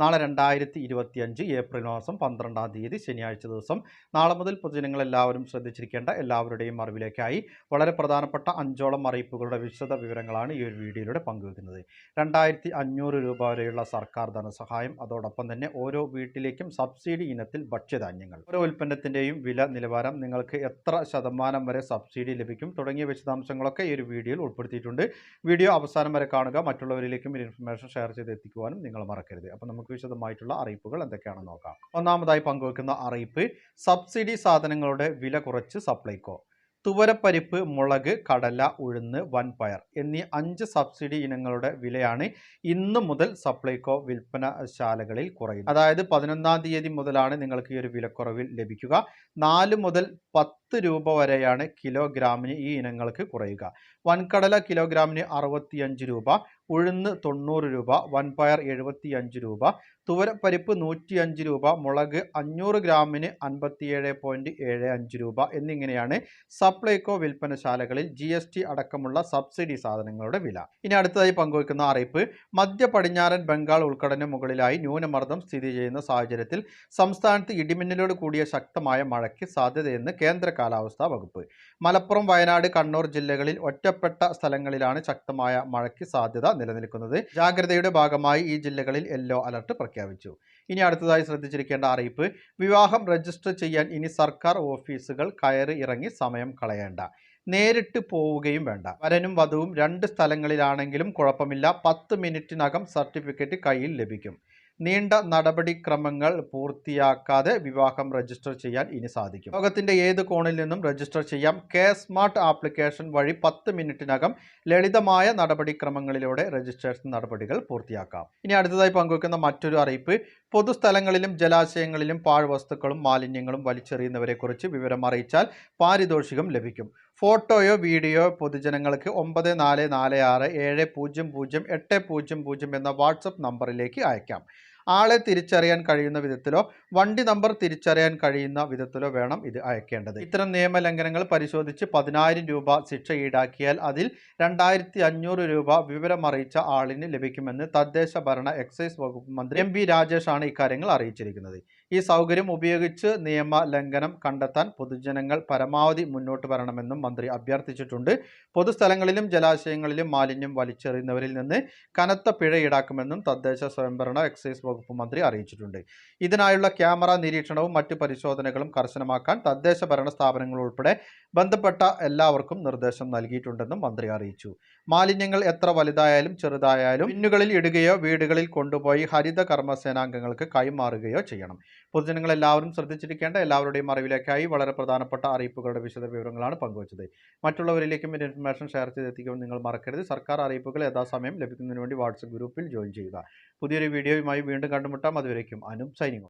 നാളെ രണ്ടായിരത്തി ഇരുപത്തി അഞ്ച് ഏപ്രിൽ മാസം പന്ത്രണ്ടാം തീയതി ശനിയാഴ്ച ദിവസം. നാളെ മുതൽ പൊതുജനങ്ങൾ എല്ലാവരും ശ്രദ്ധിച്ചിരിക്കേണ്ട എല്ലാവരുടെയും അറിവിലേക്കായി വളരെ പ്രധാനപ്പെട്ട അഞ്ചോളം അറിയിപ്പുകളുടെ വിശദ വിവരങ്ങളാണ് ഈ ഒരു വീഡിയോയിലൂടെ പങ്കുവെക്കുന്നത് രണ്ടായിരത്തി അഞ്ഞൂറ് രൂപ വരെയുള്ള സർക്കാർ ധനസഹായം അതോടൊപ്പം തന്നെ ഓരോ വീട്ടിലേക്കും സബ്സിഡി ഇനത്തിൽ ഭക്ഷ്യധാന്യങ്ങൾ. ഓരോ ഉൽപ്പന്നത്തിന്റെയും വില നിലവാരം നിങ്ങൾക്ക് എത്ര ശതമാനം വരെ സബ്സിഡി ലഭിക്കും തുടങ്ങിയ വിശദാംശങ്ങളൊക്കെ ഈ ഒരു വീഡിയോയിൽ ഉൾപ്പെടുത്തിയിട്ടുണ്ട്. വീഡിയോ അവസാനം വരെ കാണുക. മറ്റുള്ളവരിലേക്കും ഇൻഫർമേഷൻ ഷെയർ ചെയ്ത് എത്തിക്കുവാനും നിങ്ങൾ മറക്കരുത്. അപ്പോൾ നമുക്ക് വിശദമായിട്ടുള്ള അറിയിപ്പുകൾ എന്തൊക്കെയാണെന്ന് നോക്കാം. ഒന്നാമതായി പങ്കുവെക്കുന്ന അറിയിപ്പ് സബ്സിഡി സാധനങ്ങളുടെ വില കുറച്ച് സപ്ലൈകോ തുവരപ്പരിപ്പ് മുളക് കടല ഉഴുന്ന് വൻപയർ എന്നീ അഞ്ച് സബ്സിഡി ഇനങ്ങളുടെ വിലയാണ് ഇന്ന് മുതൽ സപ്ലൈകോ വിൽപ്പനശാലകളിൽ കുറയുന്നത്. അതായത് പതിനൊന്നാം തീയതി മുതലാണ് നിങ്ങൾക്ക് ഈ ഒരു വിലക്കുറവിൽ ലഭിക്കുക. നാല് മുതൽ പത്ത് രൂപ വരെയാണ് കിലോഗ്രാമിന് ഈ ഇനങ്ങൾക്ക് കുറയുക. വൻകടല കിലോഗ്രാമിന് അറുപത്തിയഞ്ച് രൂപ ഉഴുന്ന് തൊണ്ണൂറ് രൂപ വൻപയർ എഴുപത്തി അഞ്ച് രൂപ തുവരപ്പരിപ്പ് നൂറ്റിയഞ്ച് രൂപ മുളക് അഞ്ഞൂറ് ഗ്രാമിന് അൻപത്തിയേഴ് പോയിന്റ് ഏഴ് അഞ്ച് രൂപ എന്നിങ്ങനെയാണ് സപ്ലൈകോ വിൽപ്പനശാലകളിൽ ജി എസ് ടി അടക്കമുള്ള സബ്സിഡി സാധനങ്ങളുടെ വില. ഇനി അടുത്തതായി പങ്കുവയ്ക്കുന്ന അറിയിപ്പ് മധ്യ പടിഞ്ഞാറൻ ബംഗാൾ ഉൾക്കടന് മുകളിലായി ന്യൂനമർദ്ദം സ്ഥിതി ചെയ്യുന്ന സാഹചര്യത്തിൽ സംസ്ഥാനത്ത് ഇടിമിന്നലോട് കൂടിയ ശക്തമായ മഴയ്ക്ക് സാധ്യതയെന്ന് കേന്ദ്ര കാലാവസ്ഥാ വകുപ്പ്. മലപ്പുറം വയനാട് കണ്ണൂർ ജില്ലകളിൽ ഒറ്റപ്പെട്ട സ്ഥലങ്ങളിലാണ് ശക്തമായ മഴയ്ക്ക് സാധ്യത നിലനിൽക്കുന്നത്. ജാഗ്രതയുടെ ഭാഗമായി ഈ ജില്ലകളിൽ യെല്ലോ അലർട്ട് പ്രഖ്യാപിച്ചു. ഇനി അടുത്തതായി ശ്രദ്ധിച്ചിരിക്കേണ്ട അറിയിപ്പ് വിവാഹം രജിസ്റ്റർ ചെയ്യാൻ ഇനി സർക്കാർ ഓഫീസുകൾ കയറി ഇറങ്ങി സമയം കളയേണ്ട. നേരിട്ട് പോവുകയും വേണ്ട. വരനും വധുവും രണ്ട് സ്ഥലങ്ങളിലാണെങ്കിലും കുഴപ്പമില്ല. പത്ത് മിനിറ്റിനകം സർട്ടിഫിക്കറ്റ് കയ്യിൽ ലഭിക്കും. നീണ്ട നടപടിക്രമങ്ങൾ പൂർത്തിയാക്കാതെ വിവാഹം രജിസ്റ്റർ ചെയ്യാൻ ഇനി സാധിക്കും. ലോകത്തിന്റെ ഏത് കോണിൽ നിന്നും രജിസ്റ്റർ ചെയ്യാം? കെ സ്മാർട്ട് ആപ്ലിക്കേഷൻ വഴി പത്ത് മിനിറ്റിനകം ലളിതമായ നടപടിക്രമങ്ങളിലൂടെ രജിസ്ട്രേഷൻ നടപടികൾ പൂർത്തിയാക്കാം. ഇനി അടുത്തതായി പങ്കുവയ്ക്കുന്ന മറ്റൊരു അറിയിപ്പ് പൊതുസ്ഥലങ്ങളിലും ജലാശയങ്ങളിലും പാഴ്വസ്തുക്കളും മാലിന്യങ്ങളും വലിച്ചെറിയുന്നവരെക്കുറിച്ച് വിവരം അറിയിച്ചാൽ പാരിതോഷികം ലഭിക്കും. ഫോട്ടോയോ വീഡിയോ പൊതുജനങ്ങൾക്ക് ഒമ്പത് നാല് നാല് ആറ് ഏഴ് പൂജ്യം പൂജ്യം എട്ട് പൂജ്യം പൂജ്യം എന്ന വാട്സപ്പ് നമ്പറിലേക്ക് അയക്കാം. ആളെ തിരിച്ചറിയാൻ കഴിയുന്ന വിധത്തിലോ വണ്ടി നമ്പർ തിരിച്ചറിയാൻ കഴിയുന്ന വിധത്തിലോ വേണം ഇത് അയക്കേണ്ടത്. ഇത്തരം നിയമലംഘനങ്ങൾ പരിശോധിച്ച് പതിനായിരം രൂപ ശിക്ഷ ഈടാക്കിയാൽ അതിൽ രണ്ടായിരത്തി അഞ്ഞൂറ് രൂപ വിവരമറിയിച്ച ആളിന് ലഭിക്കുമെന്ന് തദ്ദേശ ഭരണ എക്സൈസ് വകുപ്പ് മന്ത്രി എം ബി രാജേഷാണ് ഇക്കാര്യങ്ങൾ അറിയിച്ചിരിക്കുന്നത്. ഈ സൗകര്യം ഉപയോഗിച്ച് നിയമലംഘനം കണ്ടെത്താൻ പൊതുജനങ്ങൾ പരമാവധി മുന്നോട്ട് വരണമെന്നും മന്ത്രി അഭ്യർത്ഥിച്ചിട്ടുണ്ട്. പൊതുസ്ഥലങ്ങളിലും ജലാശയങ്ങളിലും മാലിന്യം വലിച്ചെറിയുന്നവരിൽ നിന്ന് കനത്ത പിഴ ഈടാക്കുമെന്നും തദ്ദേശ സ്വയംഭരണ എക്സൈസ് വകുപ്പ് മന്ത്രി അറിയിച്ചിട്ടുണ്ട്. ഇതിനായുള്ള ക്യാമറ നിരീക്ഷണവും മറ്റ് പരിശോധനകളും കർശനമാക്കാൻ തദ്ദേശ ഭരണ സ്ഥാപനങ്ങൾ ഉൾപ്പെടെ ബന്ധപ്പെട്ട എല്ലാവർക്കും നിർദ്ദേശം നൽകിയിട്ടുണ്ടെന്നും മന്ത്രി അറിയിച്ചു. മാലിന്യങ്ങൾ എത്ര വലുതായാലും ചെറുതായാലും പിന്നുകളിൽ ഇടുകയോ വീടുകളിൽ കൊണ്ടുപോയി ഹരിത കർമ്മസേനാംഗങ്ങൾക്ക് കൈമാറുകയോ ചെയ്യണം. പൊതുജനങ്ങൾ എല്ലാവരും ശ്രദ്ധിച്ചിരിക്കേണ്ട എല്ലാവരുടെയും അറിവിലേക്കായി വളരെ പ്രധാനപ്പെട്ട അറിയിപ്പുകളുടെ വിശദ വിവരങ്ങളാണ് പങ്കുവച്ചത്. മറ്റുള്ളവരിലേക്കും ഇൻഫർമേഷൻ ഷെയർ ചെയ്തെത്തിക്കുമെന്ന് നിങ്ങൾ മറക്കരുത്. സർക്കാർ അറിയിപ്പുകൾ യഥാസമയം ലഭിക്കുന്നതിന് വേണ്ടി വാട്സപ്പ് ഗ്രൂപ്പിൽ ജോയിൻ ചെയ്യുക. പുതിയൊരു വീഡിയോയുമായി വീണ്ടും കണ്ടുമുട്ടാം. അതുവരേക്കും അനും സൈനിങ്